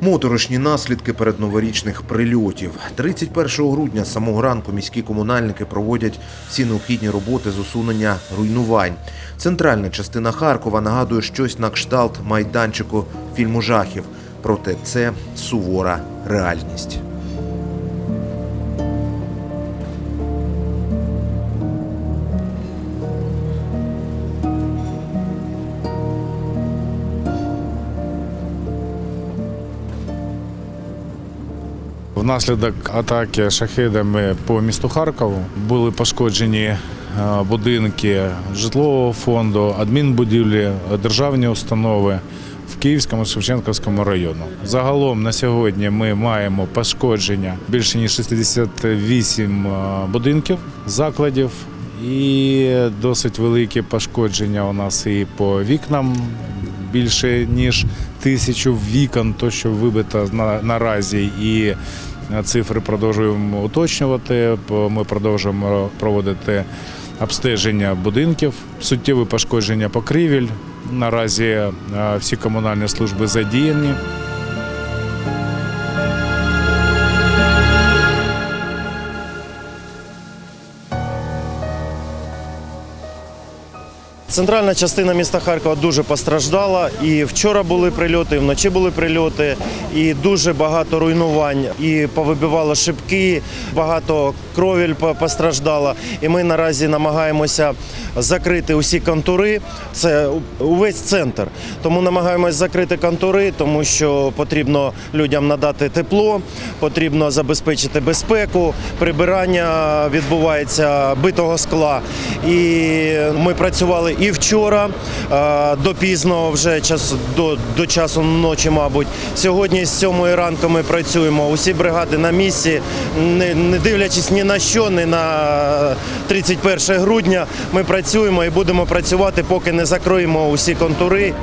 Моторошні наслідки передноворічних прильотів. 31 грудня самого ранку міські комунальники проводять всі необхідні роботи з усунення руйнувань. Центральна частина Харкова нагадує щось на кшталт майданчику фільму жахів. Проте це сувора реальність. Внаслідок атаки шахедами по місту Харкову були пошкоджені е, будинки житлового фонду, адмінбудівлі, державні установи в Київському Шевченківському району. Загалом на сьогодні ми маємо пошкодження більше ніж 68 е, будинків, закладів. І досить великі пошкодження у нас і по вікнам більше ніж тисячу вікон, то що вибито на, наразі, і цифри продовжуємо уточнювати. Ми продовжуємо проводити обстеження будинків, суттєві пошкодження покрівель. Наразі е, всі комунальні служби задіяні. Центральна частина міста Харкова дуже постраждала. І вчора були прильоти, і вночі були прильоти, і дуже багато руйнувань. І повибивало шибки, багато кровель по- постраждало. І ми наразі намагаємося закрити усі контури. Це увесь центр. Тому намагаємось закрити контури, тому що потрібно людям надати тепло, потрібно забезпечити безпеку. Прибирання відбувається битого скла. І ми працювали і вчора е, до пізного вже час до, до часу ночі, мабуть. Сьогодні з сьомої ранку ми працюємо. Усі бригади на місці, не, не дивлячись ні на що, ні на 31 грудня. Ми працюємо і будемо працювати, поки не закроємо усі контури.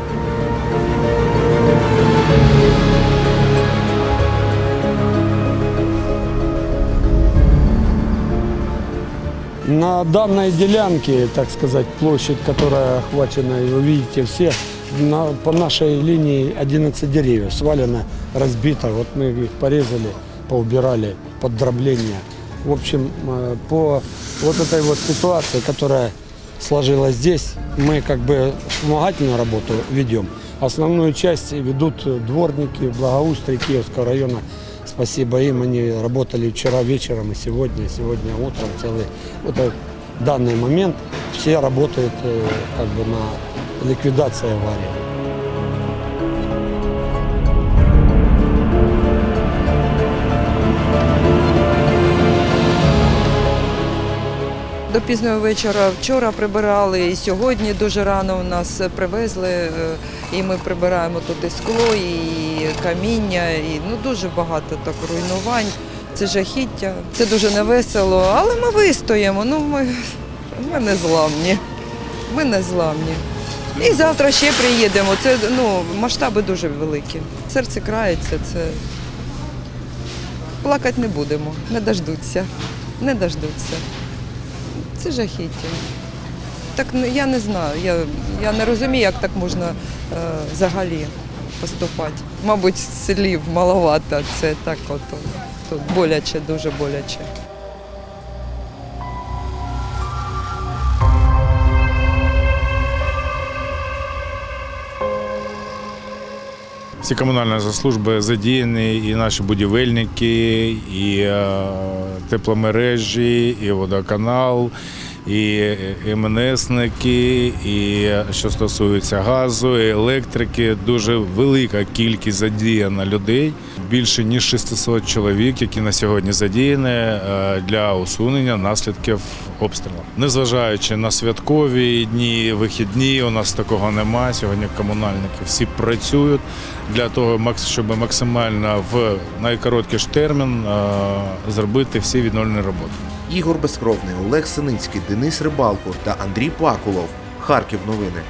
На данной делянке, так сказать, площадь, которая охвачена, вы видите все, на- по нашей линии 11 деревьев свалено, разбито. Вот мы их порезали, поубирали под дробление. В общем, э, по вот этой вот ситуации, которая сложилась здесь, мы как бы вспомогательную работу ведем. Основную часть ведут дворники благоустрия Киевского района. Спасибо им, они работали вчера вечером и сегодня, и сегодня утром целый. Вот этот данный момент все работают э, как бы на ликвидации аварии. Пізнього вечора вчора прибирали, і сьогодні дуже рано у нас привезли, е, і ми прибираємо тут і скло, і каміння, і ну дуже багато так руйнувань. Це жахіття. Це дуже невесело, але ми вистоїмо. Ну ми, ми не зламні. Ми не зламні. І завтра ще приїдемо. Це ну масштаби дуже великі. Серце крається. Це плакати не будемо, не дождуться, не дождуться. Це жахіття. Так ну, я не знаю. Я, я не розумію, як так можна е, взагалі поступати. Мабуть, слів маловато. Це так от от боляче, дуже боляче. Всі комунальні служби задіяні, і наші будівельники, і е, тепломережі, і водоканал, і МНСники, і що стосується газу, і електрики. Дуже велика кількість задіяна людей. Більше ніж 600 чоловік, які на сьогодні задіяні е, для усунення наслідків обстрілу. Незважаючи на святкові дні, вихідні, у нас такого немає. Сьогодні комунальники всі працюють для того, щоб максимально в найкороткий термін е, зробити всі відновлені роботи. Ігор Безкровний, Олег Синицький, Денис Рибалко та Андрій Пакулов. Харків новини.